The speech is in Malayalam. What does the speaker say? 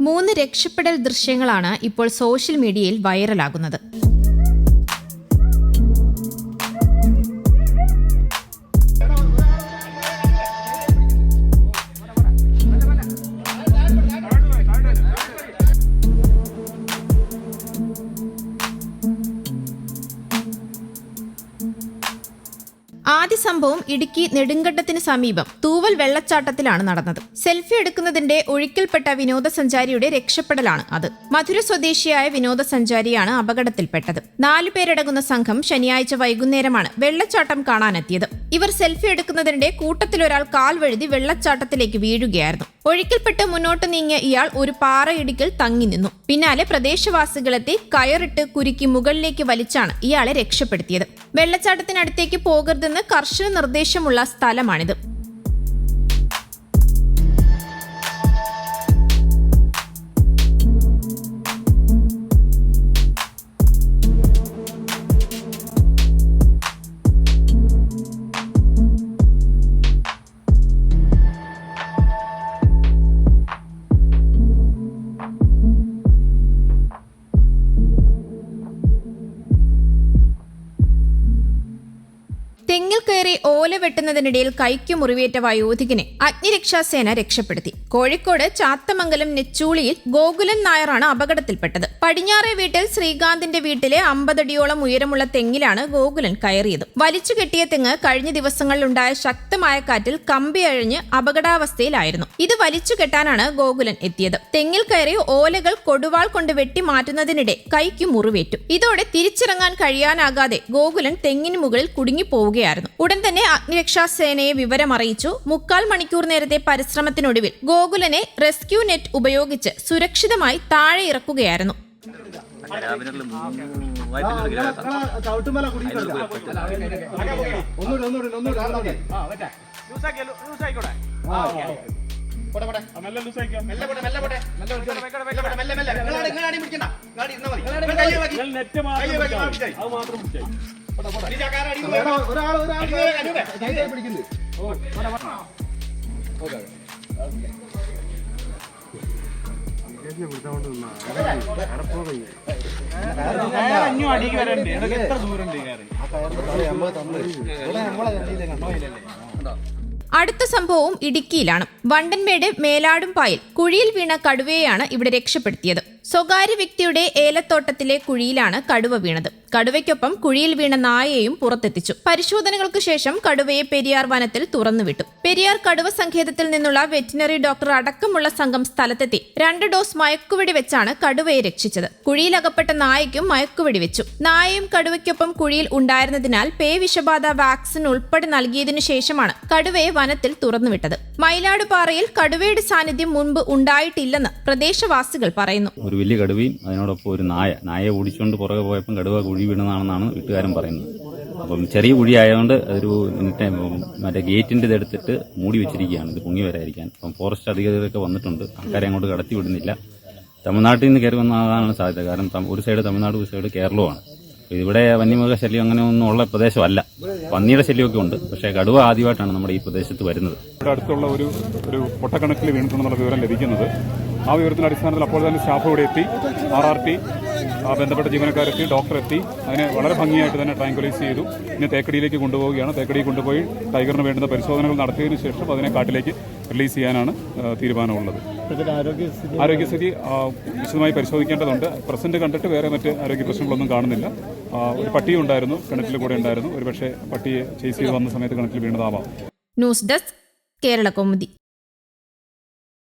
മൂന്ന് രക്ഷപ്പെടൽ ദൃശ്യങ്ങളാണ് ഇപ്പോൾ സോഷ്യൽ മീഡിയയിൽ വൈറലാകുന്നത്. സംഭവം ഇടുക്കി നെടുങ്കണ്ടത്തിന് സമീപം തൂവൽ വെള്ളച്ചാട്ടത്തിലാണ് നടന്നത്. സെൽഫി എടുക്കുന്നതിന്റെ ഒഴുക്കിൽപ്പെട്ട വിനോദസഞ്ചാരിയുടെ രക്ഷപ്പെടലാണ് അത്. മധുര സ്വദേശിയായ വിനോദസഞ്ചാരിയാണ് അപകടത്തിൽപ്പെട്ടത്. നാലു പേരടങ്ങുന്ന സംഘം ശനിയാഴ്ച വൈകുന്നേരമാണ് വെള്ളച്ചാട്ടം കാണാനെത്തിയത്. ഇവർ സെൽഫി എടുക്കുന്നതിനിടെ കൂട്ടത്തിലൊരാൾ കാൽ വഴുതി വെള്ളച്ചാട്ടത്തിലേക്ക് വീഴുകയായിരുന്നു. ഒഴുക്കിൽപ്പെട്ട് മുന്നോട്ട് നീങ്ങിയ ഇയാൾ ഒരു പാറയിടുക്കിൽ തങ്ങി നിന്നു. പിന്നാലെ പ്രദേശവാസികളെത്തി കയറിട്ട് കുരുക്കി മുകളിലേക്ക് വലിച്ചാണ് ഇയാളെ രക്ഷപ്പെടുത്തിയത്. വെള്ളച്ചാട്ടത്തിനടുത്തേക്ക് പോകരുതെന്ന് കർശന നിർദ്ദേശമുള്ള സ്ഥലമാണിത്. തെങ്ങിൽ കയറി ഓല വെട്ടുന്നതിനിടയിൽ കൈക്ക് മുറിവേറ്റ വയോധികനെ അഗ്നിരക്ഷാസേന രക്ഷപ്പെടുത്തി. കോഴിക്കോട് ചാത്തമംഗലം നെച്ചൂളിയിൽ ഗോകുലൻ നായറാണ് അപകടത്തിൽപ്പെട്ടത്. പടിഞ്ഞാറേ വീട്ടിൽ ശ്രീകാന്തിന്റെ വീട്ടിലെ അമ്പതടിയോളം ഉയരമുള്ള തെങ്ങിലാണ് ഗോകുലൻ കയറിയത്. വലിച്ചു കെട്ടിയ തെങ്ങ് കഴിഞ്ഞ ദിവസങ്ങളിലുണ്ടായ ശക്തമായ കാറ്റിൽ കമ്പി അഴിഞ്ഞ് അപകടാവസ്ഥയിലായിരുന്നു. ഇത് വലിച്ചു കെട്ടാനാണ് ഗോകുലൻ എത്തിയത്. തെങ്ങിൽ കയറി ഓലകൾ കൊടുവാൾ കൊണ്ട് വെട്ടി മാറ്റുന്നതിനിടെ കൈക്ക് മുറിവേറ്റു. ഇതോടെ തിരിച്ചിറങ്ങാൻ കഴിയാനാകാതെ ഗോകുലൻ തെങ്ങിന് മുകളിൽ കുടുങ്ങിപ്പോവുകയായിരുന്നു. ഉടൻ തന്നെ അഗ്നിരക്ഷാ സേനയെ വിവരമറിയിച്ചു മുക്കാൽ മണിക്കൂർ നേരത്തെ പരിശ്രമത്തിനൊടുവിൽ ഗോകുലനെ റെസ്ക്യൂ നെറ്റ് ഉപയോഗിച്ച് സുരക്ഷിതമായി താഴെ ഇറക്കുകയായിരുന്നു നെറ്റ് മാത്രം ചവിട്ടുമല ഒരാൾ ഒരാൾ പിടിക്കുന്നു അടുത്ത സംഭവവും ഇടുക്കിയിലാണ്. വണ്ടൻമേട് മേലാടും മേലാടുംപായിൽ കുഴിയിൽ വീണ കടുവയെയാണ് ഇവിടെ രക്ഷപ്പെടുത്തിയത്. സ്വകാര്യ വ്യക്തിയുടെ ഏലത്തോട്ടത്തിലെ കുഴിയിലാണ് കടുവ വീണത്. കടുവയ്ക്കൊപ്പം കുഴിയിൽ വീണ നായയെയും പുറത്തെത്തിച്ചു. പരിശോധനകൾക്ക് ശേഷം കടുവയെ പെരിയാർ വനത്തിൽ തുറന്നുവിട്ടു. പെരിയാർ കടുവ സങ്കേതത്തിൽ നിന്നുള്ള വെറ്റിനറി ഡോക്ടർ അടക്കമുള്ള സംഘം സ്ഥലത്തെത്തി. രണ്ട് ഡോസ് മയക്കുവെടി വെച്ചാണ് കടുവയെ രക്ഷിച്ചത്. കുഴിയിലകപ്പെട്ട നായയ്ക്കും മയക്കുവെടി വെച്ചു. നായയും കടുവയ്ക്കൊപ്പം കുഴിയിൽ ഉണ്ടായിരുന്നതിനാൽ പേ വിഷബാധ വാക്സിൻ ഉൾപ്പെടെ നൽകിയതിനു ശേഷമാണ് കടുവയെ വനത്തിൽ തുറന്നുവിട്ടത്. മയിലാടുപാറയിൽ കടുവയുടെ സാന്നിധ്യം മുൻപ് ഉണ്ടായിട്ടില്ലെന്ന് പ്രദേശവാസികൾ പറയുന്നു. ഒരു വലിയ കടുവയും അതിനോടൊപ്പം ഒരു നായ. നായ ഓടിച്ചുകൊണ്ട് പുറകെ പോയപ്പോൾ കടുവ കുഴി വീണതാണെന്നാണ് വീട്ടുകാരൻ പറയുന്നത്. അപ്പം ചെറിയ കുഴി ആയതുകൊണ്ട് അതൊരു മറ്റേ മറ്റേ ഗേറ്റിന്റെ ഇത് എടുത്തിട്ട് മൂടി വെച്ചിരിക്കുകയാണ്. ഇത് പൊങ്ങി വരാതിരിക്കാൻ. അപ്പം ഫോറസ്റ്റ് അധികൃതരൊക്കെ വന്നിട്ടുണ്ട്. ആൾക്കാരെ അങ്ങോട്ട് കടത്തി വിടുന്നില്ല. തമിഴ്നാട്ടിൽ നിന്ന് കയറി വന്നതാണ് സാധ്യത. കാരണം ഒരു സൈഡ് തമിഴ്നാട് ഒരു സൈഡ് കേരളമാണ് ഇവിടെ വന്യമൃഗ ശല്യം അങ്ങനെ ഒന്നും ഉള്ള പ്രദേശമല്ല. പന്നിയുടെ ശല്യമൊക്കെ ഉണ്ട്. പക്ഷേ കടുവ ആദ്യമായിട്ടാണ് നമ്മുടെ ഈ പ്രദേശത്ത് വരുന്നത്. ഇവിടെ അടുത്തുള്ള ഒരു ഒരു പൊട്ടക്കണക്കിൽ വീണിട്ടുണ്ടെന്നുള്ള വിവരം ലഭിക്കുന്നത്. ആ വിവരത്തിന്റെ അടിസ്ഥാനത്തിൽ അപ്പോൾ തന്നെ സ്റ്റാഫ് ഇവിടെ എത്തി. ആർ ആർ ടി ബന്ധപ്പെട്ട ജീവനക്കാരെത്തി ഡോക്ടർ എത്തി അതിനെ വളരെ ഭംഗിയായിട്ട് തന്നെ ട്രാങ്കുലൈസ് ചെയ്തു. ഇനി തേക്കടിയിലേക്ക് കൊണ്ടുപോവുകയാണ്. തേക്കടിയിൽ കൊണ്ടുപോയി ടൈഗറിന് വേണ്ടുന്ന പരിശോധനകൾ നടത്തിയതിനു ശേഷം അതിനെ കാട്ടിലേക്ക് റിലീസ് ചെയ്യാനാണ് ആ, തീരുമാനമുള്ളത്. ആരോഗ്യസ്ഥിതി ആ, വിശദമായി പരിശോധിക്കേണ്ടതുണ്ട്. പ്രസന്റ് കണ്ടിട്ട് വേറെ മറ്റ് ആരോഗ്യ പ്രശ്നങ്ങളൊന്നും കാണുന്നില്ല. ഒരു പട്ടി ഉണ്ടായിരുന്നു കിണറ്റിൽ കൂടെ ഉണ്ടായിരുന്നു. ഒരുപക്ഷെ പട്ടിയെ ചേസ് ചെയ്ത് വന്ന സമയത്ത് കിണറ്റിൽ വീണതാവാം. News desk Kerala Kaumudi.